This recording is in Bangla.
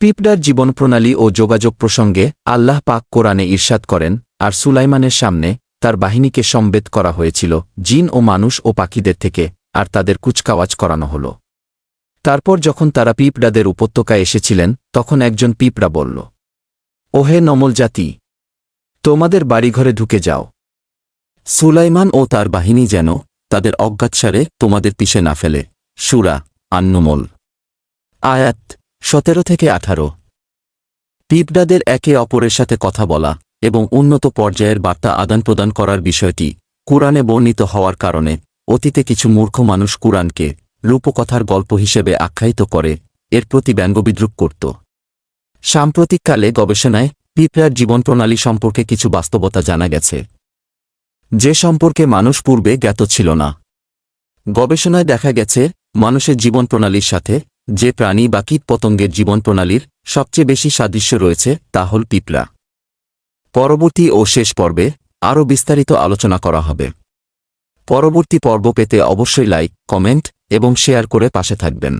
পিঁপড়ার জীবনপ্রণালী ও যোগাযোগ প্রসঙ্গে আল্লাহ পাক কোরআনে ঈর্ষাদ করেন, আর সুলাইমানের সামনে তার বাহিনীকে সম্বেদ করা হয়েছিল, জিন ও মানুষ ও পাখিদের থেকে, আর তাদের কুচকাওয়াজ করানো হল। তারপর যখন তারা পিঁপড়াদের উপত্যকায় এসেছিলেন, তখন একজন পিঁপড়া বলল, ওহে নমল জাতি, তোমাদের বাড়িঘরে ঢুকে যাও। সুলাইমান ও তার বাহিনী যেন তাদের অজ্ঞাতসারে তোমাদের পিছে না ফেলে। সুরা আন্নমল। আয়াত সতেরো থেকে আঠারো। পিঁপড়াদের একে অপরের সাথে কথা বলা এবং উন্নত পর্যায়ের বার্তা আদান প্রদান করার বিষয়টি কুরআনে বর্ণিত হওয়ার কারণে অতীতে কিছু মূর্খ মানুষ কুরআনকে রূপকথার গল্প হিসেবে আখ্যায়িত করে, এর প্রতি ব্যঙ্গবিদ্রুপ করত। সাম্প্রতিককালে গবেষণায় পিঁপড়ার জীবনপ্রণালী সম্পর্কে কিছু বাস্তবতা জানা গেছে। যে সম্পর্কে মানুষ পূর্বে জ্ঞাত ছিল না। গবেষণায় দেখা গেছে, মানুষের জীবনপ্রণালীর সাথে যে প্রাণী বা কীটপতঙ্গের জীবনপ্রণালীর সবচেয়ে বেশি সাদৃশ্য রয়েছে, তা হল পিপলা পরবর্তী ও শেষ পর্বে আরও বিস্তারিত আলোচনা করা হবে। পরবর্তী পর্ব পেতে অবশ্যই লাইক, কমেন্ট এবং শেয়ার করে পাশে থাকবেন।